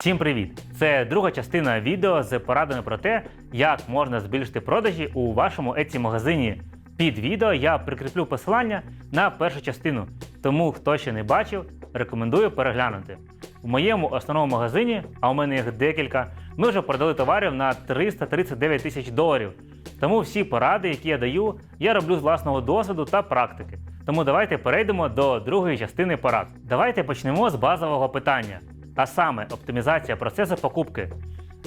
Всім привіт! Це друга частина відео з порадами про те, як можна збільшити продажі у вашому Etsy магазині. Під відео я прикріплю посилання на першу частину, тому хто ще не бачив, рекомендую переглянути. У моєму основному магазині, а у мене їх декілька, ми вже продали товарів на 339 тисяч доларів. Тому всі поради, які я даю, я роблю з власного досвіду та практики. Тому давайте перейдемо до другої частини порад. Давайте почнемо з базового питання, а саме оптимізація процесу покупки.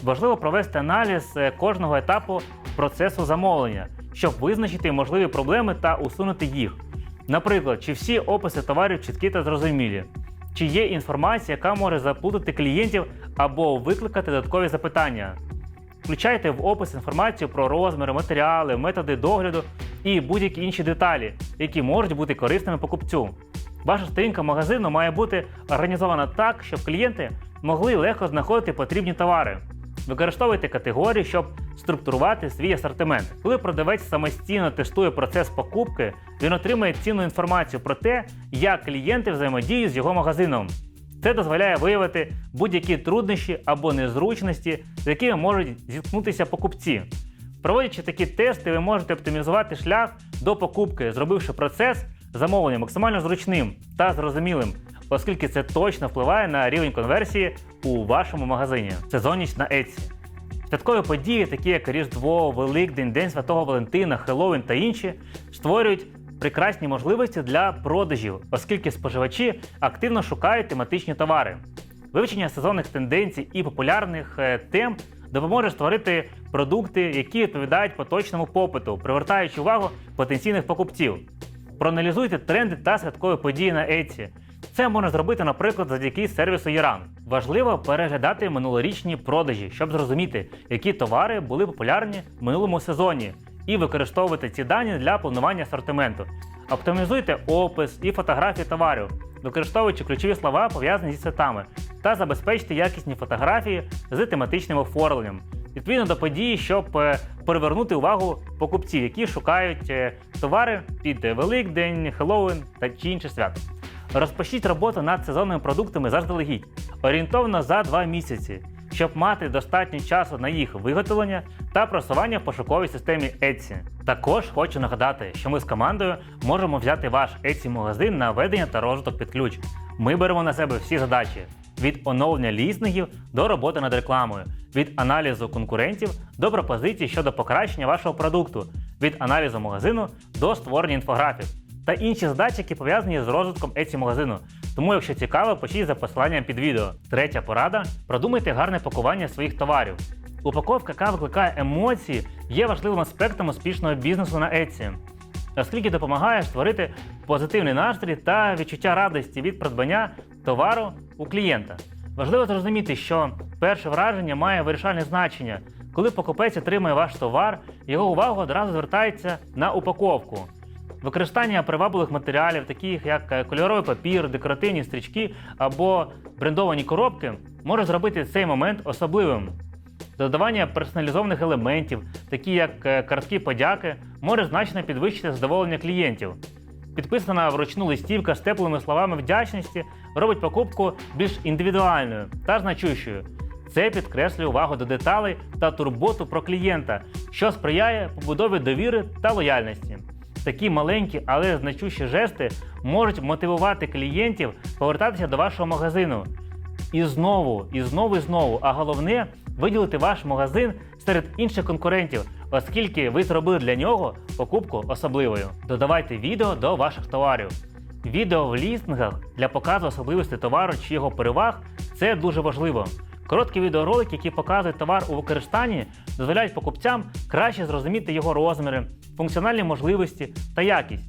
Важливо провести аналіз е, кожного етапу процесу замовлення, щоб визначити можливі проблеми та усунути їх. Наприклад, чи всі описи товарів чіткі та зрозумілі, чи є інформація, яка може заплутати клієнтів або викликати додаткові запитання. Включайте в опис інформацію про розміри, матеріали, методи догляду і будь-які інші деталі, які можуть бути корисними покупцю. Ваша сторінка магазину має бути організована так, щоб клієнти могли легко знаходити потрібні товари. Використовуйте категорії, щоб структурувати свій асортимент. Коли продавець самостійно тестує процес покупки, він отримує цінну інформацію про те, як клієнти взаємодіють з його магазином. Це дозволяє виявити будь-які труднощі або незручності, з якими можуть зіткнутися покупці. Проводячи такі тести, ви можете оптимізувати шлях до покупки, зробивши процес замовлення максимально зручним та зрозумілим, оскільки це точно впливає на рівень конверсії у вашому магазині. Сезонність на Etsy. Святкові події, такі як Різдво, Великдень, День Святого Валентина, Хеллоуін та інші, створюють прекрасні можливості для продажів, оскільки споживачі активно шукають тематичні товари. Вивчення сезонних тенденцій і популярних е, тем допоможе створити продукти, які відповідають поточному попиту, привертаючи увагу потенційних покупців. Проаналізуйте тренди та святкові події на Etsy. Це можна зробити, наприклад, завдяки сервісу Яран. Важливо переглядати минулорічні продажі, щоб зрозуміти, які товари були популярні в минулому сезоні, і використовувати ці дані для планування асортименту. Оптимізуйте опис і фотографії товарів, використовуючи ключові слова, пов'язані зі святами, та забезпечте якісні фотографії з тематичним оформленням. Відповідно до події, щоб е, привернути увагу покупців, які шукають е, товари під Великдень, Хеллоуін та чи інші свята. Розпочніть роботу над сезонними продуктами заздалегідь, орієнтовно за 2 місяці, щоб мати достатньо часу на їх виготовлення та просування в пошуковій системі Etsy. Також хочу нагадати, що ми з командою можемо взяти ваш Etsy магазин на ведення та розвиток під ключ. Ми беремо на себе всі задачі від оновлення лістингів до роботи над рекламою, від аналізу конкурентів до пропозицій щодо покращення вашого продукту, від аналізу магазину до створення інфографік та інші задачі, які пов'язані з розвитком Etsy магазину. Тому, якщо цікаво, пишіть за посиланням під відео. Третя порада: продумайте гарне пакування своїх товарів. Упаковка, яка викликає емоції, є важливим аспектом успішного бізнесу на Etsy, оскільки допомагає створити позитивний настрій та відчуття радості від придбання товару у клієнта. Важливо зрозуміти, що перше враження має вирішальне значення. Коли покупець отримує ваш товар, його увага одразу звертається на упаковку. Використання привабливих матеріалів, таких як е, кольоровий папір, декоративні стрічки або брендовані коробки, може зробити цей момент особливим. Додавання персоналізованих елементів, такі як е, картки подяки, може значно підвищити задоволення клієнтів. Підписана вручну листівка з теплими словами вдячності робить покупку більш індивідуальною та значущою. Це підкреслює увагу до деталей та турботу про клієнта, що сприяє побудові довіри та лояльності. Такі маленькі, але значущі жести можуть мотивувати клієнтів повертатися до вашого магазину. І знову, і знову, і знову. А головне виділити ваш магазин серед інших конкурентів, оскільки ви зробили для нього покупку особливою. Додавайте відео до ваших товарів. Відео в лістингах для показу особливостей товару чи його переваг це дуже важливо. Короткі відеоролики, які показують товар у використанні, дозволяють покупцям краще зрозуміти його розміри, функціональні можливості та якість.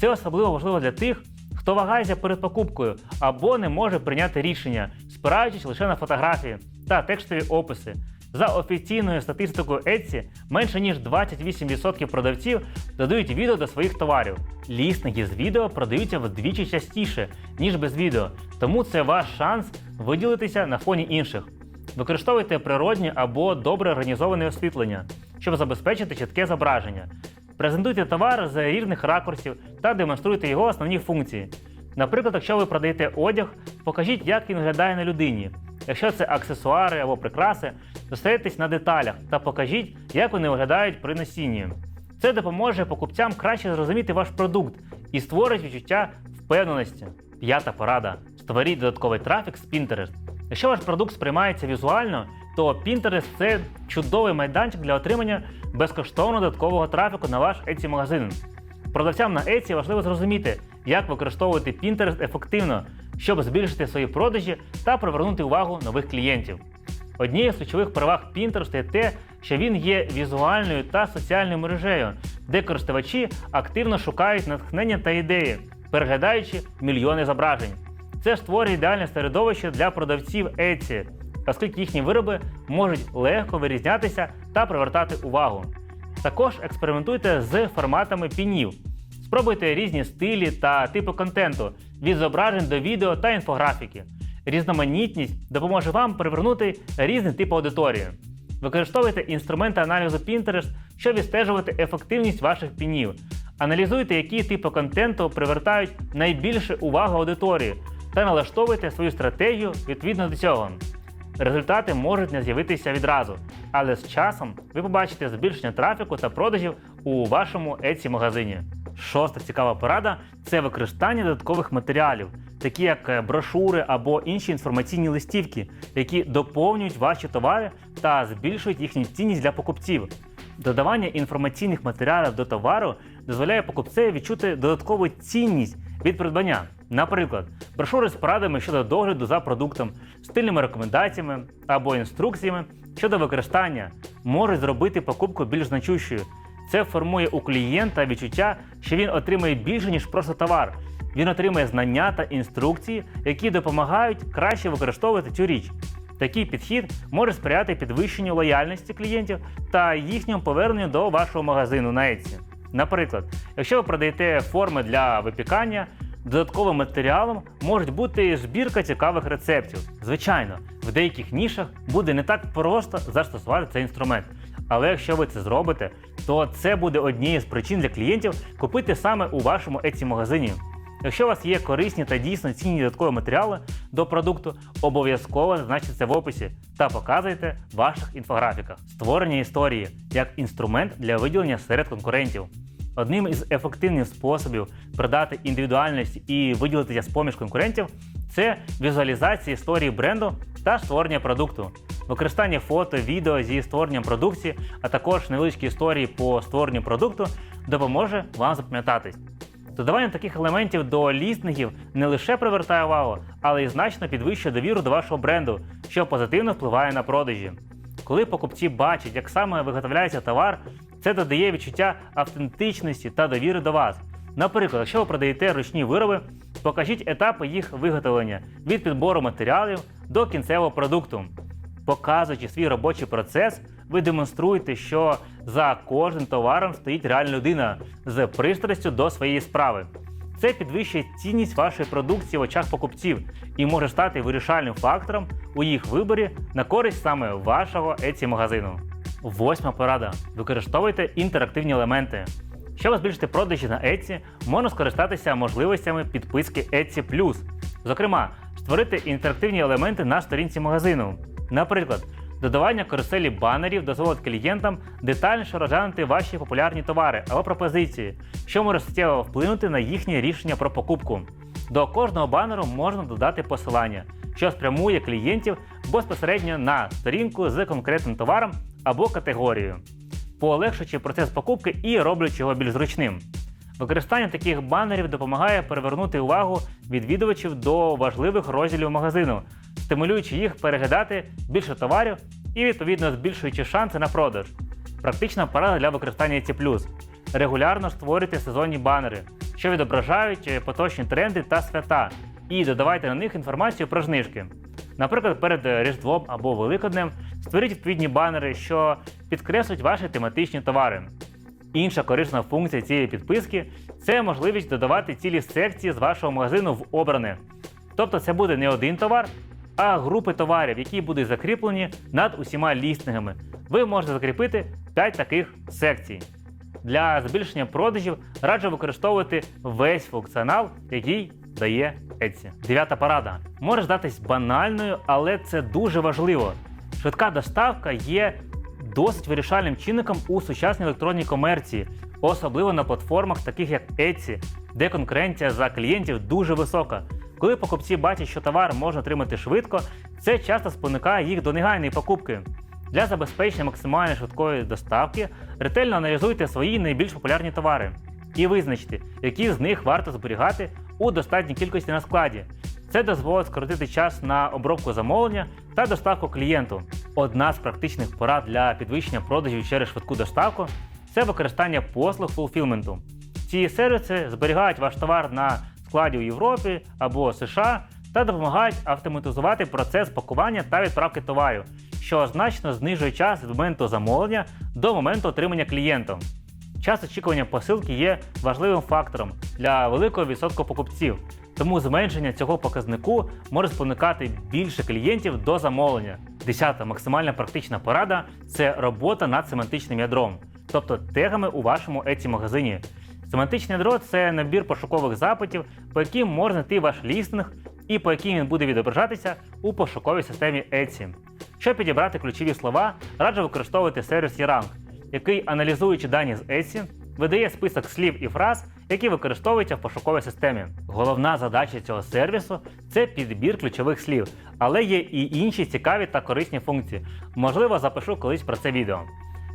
Це особливо важливо для тих, хто вагається перед покупкою або не може прийняти рішення, спираючись лише на фотографії та текстові описи. За офіційною статистикою Etsy, менше ніж 28% продавців додають відео до своїх товарів. Лістинги з відео продаються вдвічі частіше, ніж без відео, тому це ваш шанс виділитися на фоні інших. Використовуйте природні або добре організоване освітлення, щоб забезпечити чітке зображення. Презентуйте товар з різних ракурсів та демонструйте його основні функції. Наприклад, якщо ви продаєте одяг, покажіть, як він виглядає на людині. Якщо це аксесуари або прикраси, зосередьтесь на деталях та покажіть, як вони виглядають при носінні. Це допоможе покупцям краще зрозуміти ваш продукт і створить відчуття впевненості. П'ята порада: створіть додатковий трафік з Pinterest. Якщо ваш продукт сприймається візуально, то Pinterest – це чудовий майданчик для отримання безкоштовного додаткового трафіку на ваш Etsy магазин. Продавцям на Etsy важливо зрозуміти, як використовувати Pinterest ефективно, щоб збільшити свої продажі та привернути увагу нових клієнтів. Однією з ключових переваг Pinterest є те, що він є візуальною та соціальною мережею, де користувачі активно шукають натхнення та ідеї, переглядаючи мільйони зображень. Це створює ідеальне середовище для продавців Etsy, оскільки їхні вироби можуть легко вирізнятися та привертати увагу. Також експериментуйте з форматами пінів. Спробуйте різні стилі та типи контенту від зображень до відео та інфографіки. Різноманітність допоможе вам привернути різний тип аудиторії. Використовуйте інструменти аналізу Pinterest, щоб відстежувати ефективність ваших пінів. Аналізуйте, які типи контенту привертають найбільше увагу аудиторії, та налаштовуйте свою стратегію відповідно до цього. Результати можуть не з'явитися відразу, але з часом ви побачите збільшення трафіку та продажів у вашому Etsy магазині. Шоста цікава порада це використання додаткових матеріалів, такі як е, брошури або інші інформаційні листівки, які доповнюють ваші товари та збільшують їхню цінність для покупців. Додавання інформаційних матеріалів до товару дозволяє покупцеві відчути додаткову цінність від придбання. Наприклад, брошури з порадами щодо догляду за продуктом, стильними рекомендаціями або інструкціями щодо використання можуть зробити покупку більш значущою. Це формує у клієнта відчуття, що він отримає більше, ніж просто товар. Він отримає знання та інструкції, які допомагають краще використовувати цю річ. Такий підхід може сприяти підвищенню лояльності клієнтів та їхньому поверненню до вашого магазину на Etsy. Наприклад, якщо ви продаєте форми для випікання, додатковим матеріалом можуть бути збірка цікавих рецептів. Звичайно, в деяких нішах буде не так просто застосувати цей інструмент. Але якщо ви це зробите, то це буде однією з причин для клієнтів купити саме у вашому Etsy магазині. Якщо у вас є корисні та дійсно цінні додаткові матеріали до продукту, обов'язково зазначте це в описі та показуйте в ваших інфографіках. Створення історії як інструмент для виділення серед конкурентів. Одним із ефективних способів продати індивідуальність і виділитися з поміж конкурентів це візуалізація історії бренду та створення продукту. Використання фото, відео зі створенням продукції, а також невеличкі історії по створенню продукту допоможе вам запам'ятатись. Додавання таких елементів до лістингів не лише привертає увагу, але й значно підвищує довіру до вашого бренду, що позитивно впливає на продажі. Коли покупці бачать, як саме виготовляється товар, це додає відчуття автентичності та довіри до вас. Наприклад, якщо ви продаєте ручні вироби, покажіть етапи їх виготовлення від підбору матеріалів до кінцевого продукту. Показуючи свій робочий процес, ви демонструєте, що за кожним товаром стоїть реальна людина з пристрастю до своєї справи. Це підвищує цінність вашої продукції в очах покупців і може стати вирішальним фактором у їх виборі на користь саме вашого Etsy магазину. Восьма порада: використовуйте інтерактивні елементи. Щоб збільшити продажі на Etsy, можна скористатися можливостями підписки Etsy+. Зокрема, створити інтерактивні елементи на сторінці магазину. Наприклад, додавання каруселі банерів дозволить клієнтам детальніше розглянути ваші популярні товари або пропозиції, що може суттєво вплинути на їхнє рішення про покупку. До кожного банеру можна додати посилання, що спрямує клієнтів безпосередньо на сторінку з конкретним товаром або категорією, полегшуючи процес покупки і роблячи його більш зручним. Використання таких банерів допомагає привернути увагу відвідувачів до важливих розділів магазину, стимулюючи їх переглядати більше товарів і відповідно збільшуючи шанси на продаж. Практична порада для використання Etsy+. Регулярно створюйте сезонні банери, що відображають поточні тренди та свята, і додавайте на них інформацію про знижки. Наприклад, перед е, Різдвом або Великоднем створіть відповідні банери, що підкреслюють ваші тематичні товари. Інша корисна функція цієї підписки це можливість додавати цілі секції з вашого магазину в обране. Тобто це буде не один товар, а групи товарів, які будуть закріплені над усіма лістингами. Ви можете закріпити 5 таких секцій. Для збільшення продажів раджу використовувати весь функціонал, який дає Etsy. Дев'ята порада. Може здатись банальною, але це дуже важливо. Швидка доставка є досить вирішальним чинником у сучасній електронній комерції, особливо на платформах, таких як Etsy, де конкуренція за клієнтів дуже висока. Коли покупці бачать, що товар можна отримати швидко, це часто спонукає їх до негайної покупки. Для забезпечення максимально швидкої доставки ретельно аналізуйте свої найбільш популярні товари і визначте, які з них варто зберігати у достатній кількості на складі. Це дозволить скоротити час на обробку замовлення та доставку клієнту. Одна з практичних порад для підвищення продажів через швидку доставку це використання послуг фулфілменту. Ці сервіси зберігають ваш товар на складі у Європі або США та допомагають автоматизувати процес пакування та відправки товарів, що значно знижує час від моменту замовлення до моменту отримання клієнтом. Час очікування посилки є важливим фактором для великого відсотку покупців, тому зменшення цього показнику може спонукати більше клієнтів до замовлення. Десята максимальна практична порада це робота над семантичним ядром, тобто тегами у вашому Etsy магазині. Семантичне ядро це набір пошукових запитів, по яким можна знайти ваш лістинг і по яким він буде відображатися у пошуковій системі Etsy. Щоб підібрати ключові слова, раджу використовувати сервіс Yarang, який, аналізуючи дані з Etsy, видає список слів і фраз, які використовуються в пошуковій системі. Головна задача цього сервісу це підбір ключових слів, але є і інші цікаві та корисні функції. Можливо, запишу колись про це відео.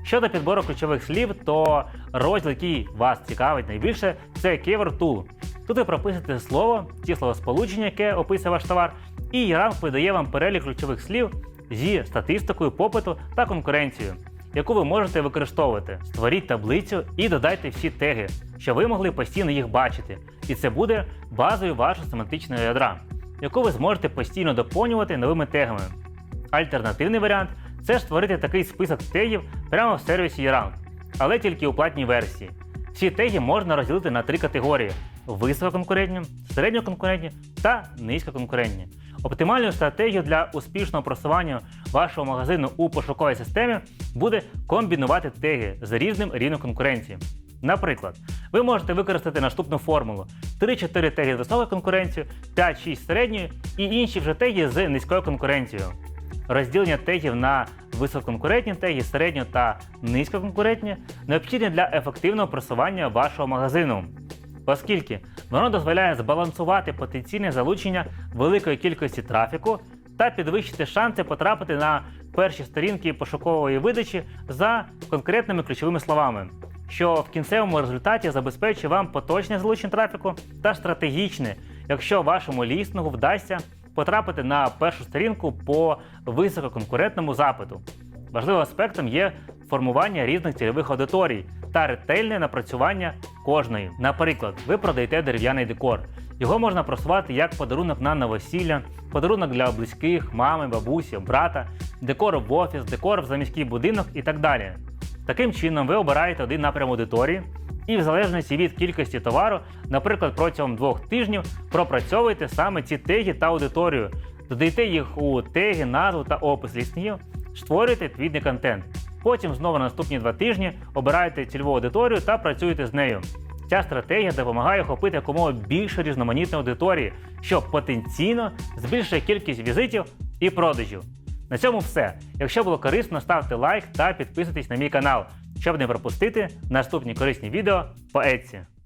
Щодо підбору ключових слів, то розділ, який вас цікавить найбільше, це Keyword Tool. Тут ви прописуєте слово, ті словосполучення, яке описує ваш товар, і Yarang видає вам перелік ключових слів зі статистикою попиту та конкуренцією, яку ви можете використовувати. Створіть таблицю і додайте всі теги, щоб ви могли постійно їх бачити. І це буде базою вашого семантичного ядра, яку ви зможете постійно доповнювати новими тегами. Альтернативний варіант це ж створити такий список тегів прямо в сервісі Yarang, але тільки у платній версії. Всі теги можна розділити на три категорії: висококонкурентні, середньоконкурентні та низькоконкурентні. Оптимальною стратегією для успішного просування вашого магазину у пошуковій системі буде комбінувати теги з різним рівнем конкуренції. Наприклад, ви можете використати наступну формулу: 3-4 теги з високою конкуренцією, 5-6 середньою і інші вже теги з низькою конкуренцією. Розділення тегів на висококонкурентні теги, середньо та низькоконкурентні необхідні для ефективного просування вашого магазину, оскільки воно дозволяє збалансувати потенційне залучення великої кількості трафіку та підвищити шанси потрапити на перші сторінки пошукової видачі за конкретними ключовими словами, що в кінцевому результаті забезпечить вам поточне залучення трафіку та стратегічне, якщо вашому лістингу вдасться потрапити на першу сторінку по висококонкурентному запиту. Важливим аспектом є формування різних цільових аудиторій та ретельне напрацювання кожної. Наприклад, ви продаєте дерев'яний декор. Його можна просувати як подарунок на новосілля, подарунок для близьких, мами, бабусі, брата, декор в офіс, декор в заміський будинок і так далі. Таким чином, ви обираєте один напрям аудиторії і, в залежності від кількості товару, наприклад, протягом двох тижнів пропрацьовуєте саме ці теги та аудиторію, додаєте їх у теги, назву та опис лістингів, створюєте відповідний контент. Потім знову на наступні два тижні обираєте цільову аудиторію та працюєте з нею. Ця стратегія допомагає охопити якомога більше різноманітної аудиторії, що потенційно збільшує кількість візитів і продажів. На цьому все. Якщо було корисно, ставте лайк та підписуйтесь на мій канал, щоб не пропустити наступні корисні відео по Etsy.